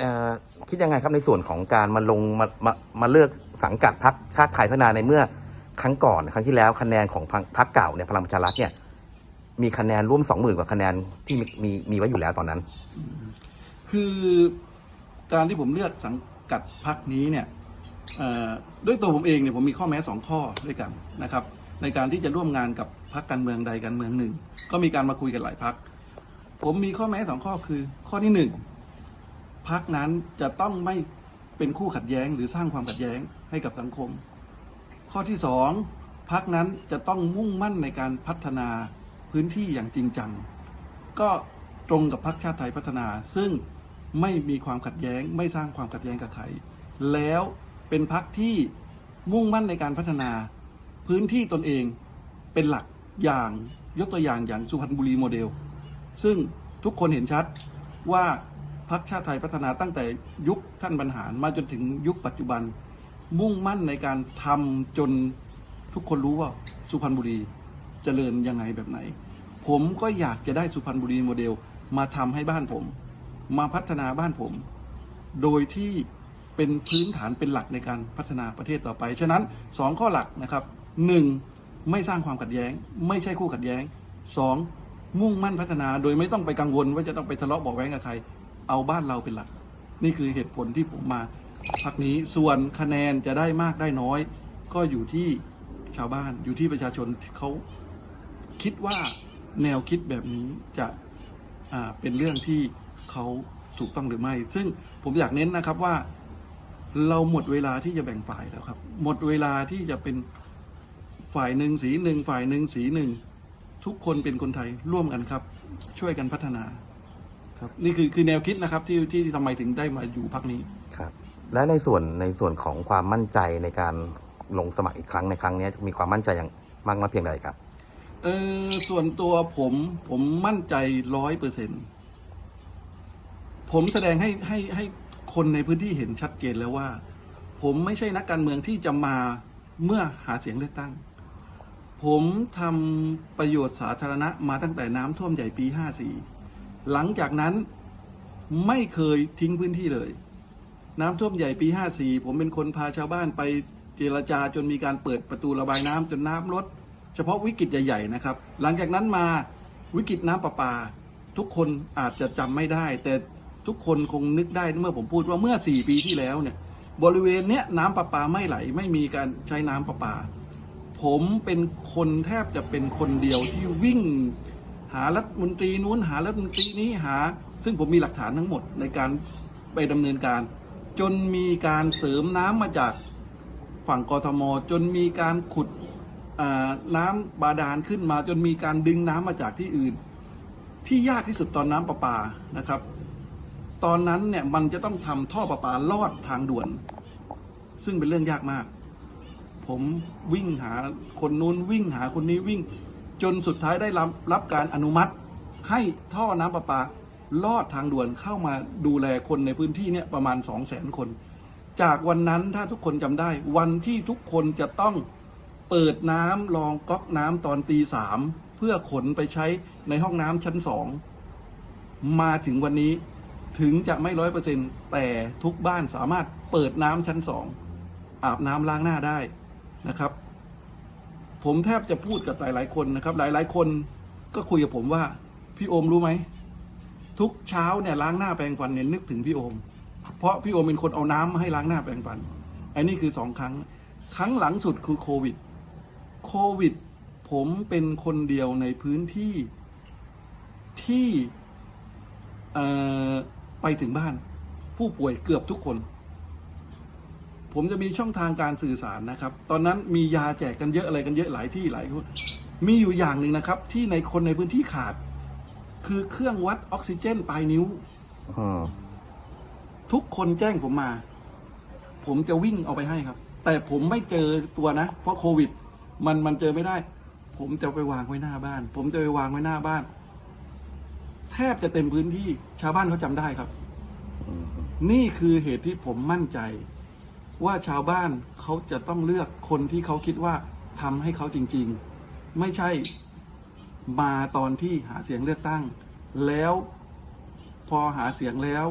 เอ่อคิดยังไงครับในส่วนของการมาลงมามามาเลือกสังกัดพรรคชาติไทยพัฒนาในเมื่อครั้งก่อนครั้งที่แล้วคะแนนของพรรคพรรคเก่าเนี่ยพลังประชารัฐเนี่ยมีคะแนนร่วมสองหมื่นกว่าคะแนนที่มีมีมีไว้อยู่แล้วตอนนั้น คือการที่ผมเลือกสังกัดพักนี้เนี่ยเอ่อด้วยตัวผมเองเนี่ยผมมีข้อแม้สองข้อด้วยกันนะครับ ในการที่จะร่วมงานกับพักการเมืองใดการเมืองหนึ่ง ก็มีการมาคุยกันหลายพักผมมีข้อแม้สองข้อคือ ข้อที่หนึ่ง พักนั้นจะต้องไม่เป็นคู่ขัดแย้ง หรือสร้างความขัดแย้งให้กับสังคม ข้อที่สองพักนั้นจะต้องมุ่งมั่นในการพัฒนาพื้นที่อย่างจริงจัง ก็ตรงกับพรรคชาติไทยพัฒนา ซึ่งไม่มีความขัดแย้ง ไม่สร้างความขัดแย้งกับใครแล้วเป็นพรรคที่มุ่งมั่นในการพัฒนา พื้นที่ตนเองเป็นหลักอย่างยกตัวอย่างอย่างสุพรรณบุรีโมเดล ซึ่งทุกคนเห็นชัดว่า พรรคชาติไทยพัฒนาตั้งแต่ยุคท่านบรรหารมาจนถึงยุคปัจจุบัน มุ่งมั่นในการทำจนทุกคนรู้ว่าสุพรรณบุรีเจริญยังไงแบบไหน ผมก็อยากจะได้สุพรรณบุรีโมเดลมาทำให้บ้านผม มาพัฒนาบ้านผม โดยที่เป็นพื้นฐานเป็นหลักในการพัฒนาประเทศต่อไป ฉะนั้นสองข้อหลักนะครับหนึ่งไม่สร้างความขัดแย้ง ไม่ใช่คู่ขัดแย้งสองมุ่งมั่นพัฒนาโดยไม่ต้องไปกังวลว่าจะต้องไปทะเลาะเบอกแว้งกับใคร เอาบ้านเราเป็นหลัก นี่คือเหตุผลที่ผมมาพักนี้ส่วนคะแนนจะได้มากได้น้อย ก็อยู่ที่ชาวบ้านอยู่ที่ประชาชนเขาคิดว่าแนวคิดแบบนี้จะเป็นเรื่องที่เขาถูกต้องหรือไม่ ซึ่งผมอยากเน้นนะครับว่า เราหมดเวลาที่จะแบ่งฝ่ายแล้วครับ หมดเวลาที่จะเป็นฝ่ายหนึ่งสีหนึ่งฝ่ายหนึ่งสีหนึ่งทุกคนเป็นคนไทยร่วมกันครับ ช่วยกันพัฒนา ครับนี่คือคือแนวคิดนะครับที่ที่ทำไมถึงได้มาอยู่พักนี้ ครับ และในส่วนในส่วนของความมั่นใจในการลงสมัครอีกครั้งในครั้งนี้มีความมั่นใจอย่างมากน้อยเพียงใดครับ เออส่วนตัวผมผมมั่นใจร้อยเปอร์เซ็นผมแสดงให้ให้ให้คนในพื้นที่เห็นชัดเจนแล้วว่า ผมไม่ใช่นักการเมืองที่จะมาเมื่อหาเสียงเลือกตั้ง ผมทำประโยชน์สาธารณะมาตั้งแต่น้ำท่วมใหญ่ปี 54 หลังจากนั้นไม่เคยทิ้งพื้นที่เลย น้ำท่วมใหญ่ปี 54 ผมเป็นคนพาชาวบ้านไปเจรจาจนมีการเปิดประตูระบายน้ำจนน้ำลดเฉพาะวิกฤตใหญ่ๆนะครับ หลังจากนั้นมาวิกฤตน้ำประปา ทุกคนอาจจะจำไม่ได้ แต่ทุกคนคงนึกได้เมื่อผมพูดว่าเมื่อ 4 ปีที่แล้วเนี่ยบริเวณเนี้ยน้ำประปาไม่ไหล ไม่มีการใช้น้ำประปา ผมเป็นคนแทบจะเป็นคนเดียวที่วิ่ง หารัฐมนตรีนู้นหารัฐมนตรีนี้หา ซึ่งผมมีหลักฐานทั้งหมดในการไปดำเนินการ จนมีการเสริมน้ำมาจากฝั่งกทม จนมีการขุดน้ำบาดาลขึ้นมา จนมีการดึงน้ำมาจากที่อื่น ที่ยากที่สุดตอนน้ำประปานะครับ ตอนนั้นเนี่ยมันจะต้องทำท่อประปาลอดทางด่วน ซึ่งเป็นเรื่องยากมาก ผมวิ่งหาคนนู้นวิ่งหาคนนี้วิ่ง จนสุดท้ายได้รับรับการอนุมัติให้ท่อน้ำประปาลอดทางด่วนเข้ามาดูแลคนในพื้นที่เนี่ยประมาณ 2 0 0 0 0 0 คน จากวันนั้นถ้าทุกคนจำได้ วันที่ทุกคนจะต้องเปิดน้ำรองก๊อกน้ำตอนตีสามเพื่อขนไปใช้ในห้องน้ำชั้นสองมาถึงวันนี้ถึงจะไม่ร้อยเปอร์เซ็นต์แต่ทุกบ้านสามารถเปิดน้ำชั้นสองอาบน้ำล้างหน้าได้นะครับ ผมแทบจะพูดกับหลาย ๆ คนนะครับ หลาย ๆ คนก็คุยกับผมว่า พี่โอมรู้ไหม ทุกเช้าเนี่ยล้างหน้าแปรงฟันเนี่ยนึกถึงพี่โอม เพราะพี่โอมเป็นคนเอาน้ำมาให้ล้างหน้าแปรงฟัน อันนี้คือสองครั้ง ครั้งหลังสุดคือโควิด โควิด ผมเป็นคนเดียวในพื้นที่ที่ไปถึงบ้าน ผู้ป่วยเกือบทุกคน ผมจะมีช่องทางการสื่อสารนะครับ ตอนนั้นมียาแจกกันเยอะอะไรกันเยอะหลายที่หลายคนมีอยู่อย่างหนึ่งนะครับ ที่ในคนในพื้นที่ขาด คือเครื่องวัดออกซิเจนปลายนิ้วอืมทุกคนแจ้งผมมา ผมจะวิ่งเอาไปให้ครับ แต่ผมไม่เจอตัวนะ เพราะโควิด มันมันเจอไม่ได้ ผมจะไปวางไว้หน้าบ้าน ผมจะไปวางไว้หน้าบ้าน แทบจะเต็มพื้นที่ชาวบ้านเขาจำได้ครับอืมนี่คือเหตุที่ผมมั่นใจ ว่าชาวบ้านเขาจะต้องเลือกคนที่เขาคิดว่าทำให้เขาจริง ๆ ไม่ใช่มาตอนที่หาเสียงเลือกตั้ง แล้วพอหาเสียงแล้ว